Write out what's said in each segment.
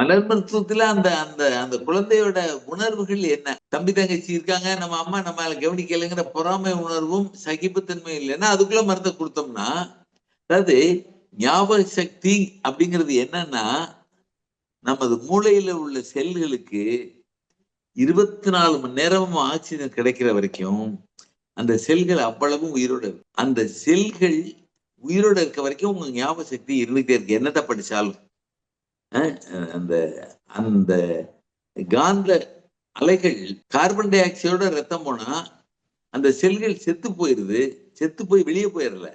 மலர் மருத்துவத்துல அந்த அந்த அந்த குழந்தையோட உணர்வுகள் என்ன? தம்பி தங்கச்சி இருக்காங்க நம்ம அம்மா நம்ம கவனிக்கலைங்கிற பொறாமை உணர்வும் சகிப்புத்தன்மை இல்லைன்னா அதுக்குள்ள மருந்தை கொடுத்தோம்னா அதாவது ஞாபக சக்தி அப்படிங்கிறது என்னன்னா நமது மூளையில உள்ள செல்களுக்கு இருபத்தி நாலு மணி நேரமும் ஆக்சிஜன் கிடைக்கிற வரைக்கும் அந்த செல்கள் அவ்வளவும் உயிரோட அந்த செல்கள் உயிரோட இருக்க வரைக்கும் உங்க ஞாபக சக்தி இருந்துகிட்டே இருக்கு. என்னத்தை படிச்சாலும். அந்த அந்த காந்த அலைகள் கார்பன் டை ஆக்சைடோட ரத்தம் போனா அந்த செல்கள் செத்து போயிருது. செத்து போய் வெளியே போயிடல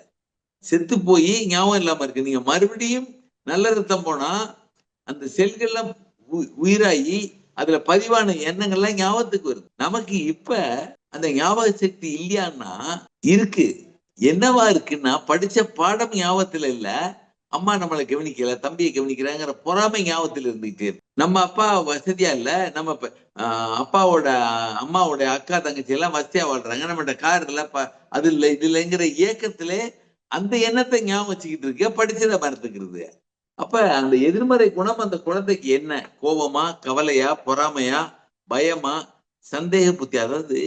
செத்து போய் ஞாபகம் இல்லாம இருக்கு. நீங்க மறுபடியும் நல்ல ரத்தம் போனா அந்த செல்கள்லாம் உ- உயிராகி அதுல பதிவான எண்ணங்கள்லாம் ஞாபகத்துக்கு வருது. நமக்கு இப்ப அந்த ஞாபக சக்தி இல்லையான்னா இருக்கு. என்னவா இருக்குன்னா படிச்ச பாடம் ஞாபகத்துல இல்லை. அம்மா நம்மளை கவனிக்கல தம்பியை கவனிக்கிறாங்கிற பொறாமை ஞாபகத்துல இருந்துகிட்டே நம்ம அப்பா வசதியா இல்ல நம்ம அப்பாவோட அம்மாவோட அக்கா தங்கச்சி எல்லாம் வசதியா வாழ்றாங்க. நம்மகிட்ட கார் இல்ல ப- அது இல்ல இது இல்லைங்கிற ஏக்கத்திலே அந்த எண்ணத்தை ஞாபகம் வச்சுக்கிட்டு இருக்க படிச்சதை மறந்துக்கிறது. அப்ப அந்த எதிர்மறை குணம் அந்த குழந்தைக்கு என்ன? கோபமா கவலையா பொறாமையா பயமா சந்தேக புத்தி? அதாவது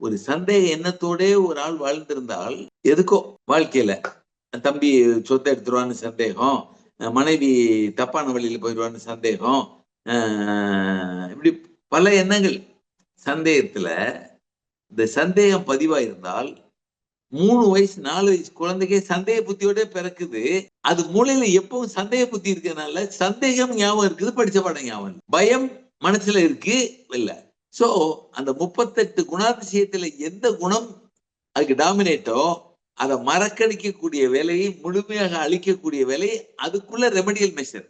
ஒரு சந்தேக எண்ணத்தோட ஒரு ஆள் வாழ்ந்திருந்தால் எதுக்கோ? வாழ்க்கையில. தம்பி சொத்தை எடுத்துருவான்னு சந்தேகம். மனைவி தப்பான வழியில் போயிடுவான்னு சந்தேகம். இப்படி பல எண்ணங்கள். சந்தேகத்துல இந்த சந்தேகம் பதிவாயிருந்தால் மூணு வயசு நாலு வயசு குழந்தைக்கே சந்தேக புத்தியோட பிறக்குது. அது மூளையில எப்பவும் சந்தேக புத்தி இருக்கிறதுனால சந்தேகம் ஞாபகம் இருக்குது படிச்ச பாடம் ஞாபகம் இல்லை. பயம் மனசுல இருக்கு இல்ல. சோ அந்த முப்பத்தெட்டு குணாதிசயத்துல எந்த குணம் அதுக்கு டாமினேட்டோ அதை மறக்கடிக்கக்கூடிய வேலையை முழுமையாக அழிக்கக்கூடிய வேலை அதுக்குள்ள ரெமடியல் மெஷர்